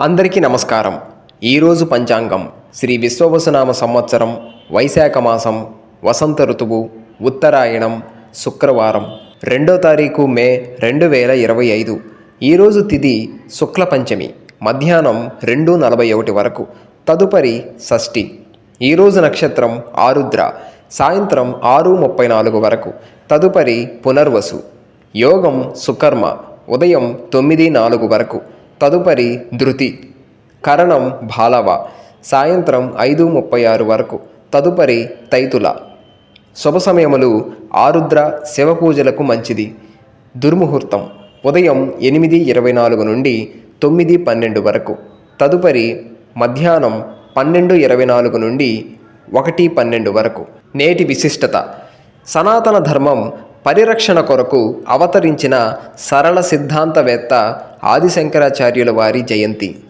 అందరికీ నమస్కారం. ఈరోజు పంచాంగం శ్రీ విశ్వవసునామ సంవత్సరం వైశాఖ మాసం వసంత ఋతువు ఉత్తరాయణం శుక్రవారం. రెండో తారీఖు మే రెండు వేల ఇరవై ఐదు. ఈరోజు తిథి శుక్ల పంచమి మధ్యాహ్నం రెండు నలభై ఒకటి వరకు. తదుపరి షష్ఠి. ఈరోజు నక్షత్రం ఆరుద్ర సాయంత్రం ఆరు ముప్పై నాలుగు వరకు. తదుపరి పునర్వసు. యోగం సుకర్మ ఉదయం తొమ్మిది నాలుగు వరకు. తదుపరి ధృతి. కరణం బాలవ సాయంత్రం ఐదు ముప్పై ఆరు వరకు. తదుపరి తైతుల. శుభ సమయములు ఆరుద్ర శివ పూజలకు మంచిది. దుర్ముహూర్తం. ఉదయం ఎనిమిది ఇరవై నాలుగు నుండి తొమ్మిది పన్నెండు వరకు. తదుపరి మధ్యాహ్నం పన్నెండు ఇరవై నాలుగు నుండి ఒకటి పన్నెండు వరకు. నేటి విశిష్టత. సనాతన ధర్మం పరిరక్షణ కొరకు అవతరించిన సరళ సిద్ధాంతవేత్త ఆదిశంకరాచార్యుల వారి జయంతి.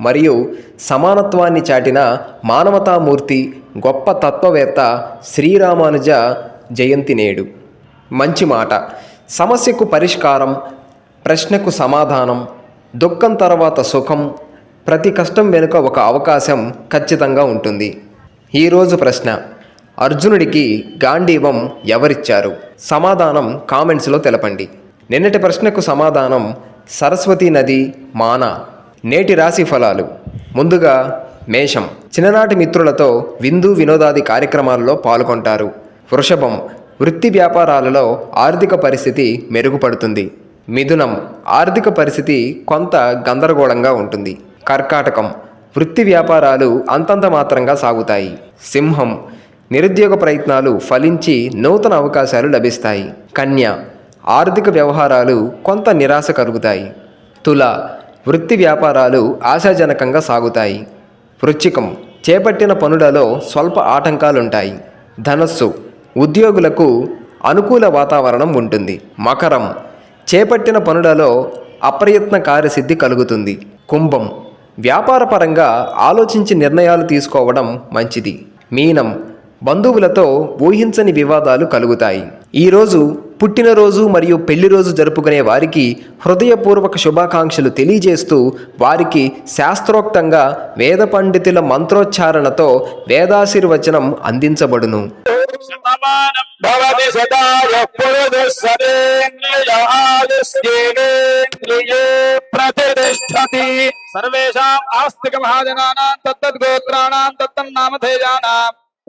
మరియు సమానత్వాన్ని చాటిన మానవతామూర్తి గొప్ప తత్వవేత్త శ్రీరామానుజ జయంతి నేడు. మంచి మాట. సమస్యకు పరిష్కారం ప్రశ్నకు సమాధానం దుఃఖం తర్వాత సుఖం ప్రతి కష్టం వెనుక ఒక అవకాశం ఖచ్చితంగా ఉంటుంది. ఈరోజు ప్రశ్న. అర్జునుడికి గాంధీవం ఎవరిచ్చారు? సమాధానం కామెంట్స్లో తెలపండి. నిన్నటి ప్రశ్నకు సమాధానం సరస్వతీ నది మానా నేటి రాశి ఫలాలు. ముందుగా మేషం. చిన్ననాటి మిత్రులతో విందు వినోదాది కార్యక్రమాల్లో పాల్గొంటారు. వృషభం. వృత్తి వ్యాపారాలలో ఆర్థిక పరిస్థితి మెరుగుపడుతుంది. మిథునం. ఆర్థిక పరిస్థితి కొంత గందరగోళంగా ఉంటుంది. కర్కాటకం. వృత్తి వ్యాపారాలు అంతంత మాత్రంగా సాగుతాయి. సింహం. నిరుద్యోగ ప్రయత్నాలు ఫలించి నూతన అవకాశాలు లభిస్తాయి. కన్య. ఆర్థిక వ్యవహారాలు కొంత నిరాశ కలుగుతాయి. తుల వృత్తి వ్యాపారాలు ఆశాజనకంగా సాగుతాయి. వృచ్చికం చేపట్టిన పనులలో స్వల్ప ఆటంకాలుంటాయి. ధనస్సు ఉద్యోగులకు అనుకూల వాతావరణం ఉంటుంది. మకరం చేపట్టిన పనులలో అప్రయత్న కార్యసిద్ధి కలుగుతుంది. కుంభం వ్యాపారపరంగా ఆలోచించి నిర్ణయాలు తీసుకోవడం మంచిది. మీనం బంధువులతో ఊహించని వివాదాలు కలుగుతాయి. ఈరోజు పుట్టినరోజు మరియు పెళ్ళి రోజు జరుపుకునే వారికి హృదయపూర్వక శుభాకాంక్షలు తెలియజేస్తూ వారికి శాస్త్రోక్తంగా వేద పండితుల మంత్రోచ్చారణతో వేదాశీర్వచనం అందించబడును. ప్రతిష్టతి. సర్వేషాం ఆస్తిక మహాజనానాం తత్తద్గోత్రాణాం తత్తన్నామధేయానాం క్షేమస్థైర్య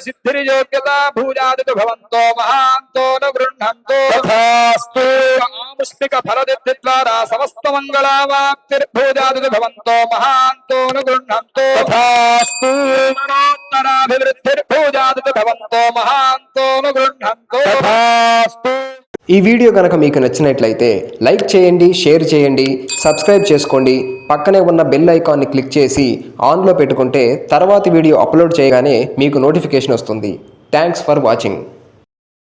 సిద్ధిర్యోగ్యత భూజాది భవంతో మహాంతో గృహంతో ఆముష్మిక ఫలదిద్ధి ద్వారా సమస్త మంగళావాప్తిర్భూజాది భవంతో మహాంతో గృహంతో మనోత్తరాభివృద్ధిర్భూజాది భవంతో మహాంతో గృహంతో ఈ వీడియో కనుక మీకు నచ్చినట్లయితే లైక్ చేయండి షేర్ చేయండి సబ్స్క్రైబ్ చేసుకోండి. పక్కనే ఉన్న బెల్ ఐకాన్ని క్లిక్ చేసి ఆన్లో పెట్టుకుంటే తర్వాతి వీడియో అప్లోడ్ చేయగానే మీకు నోటిఫికేషన్ వస్తుంది. Thanks for watching.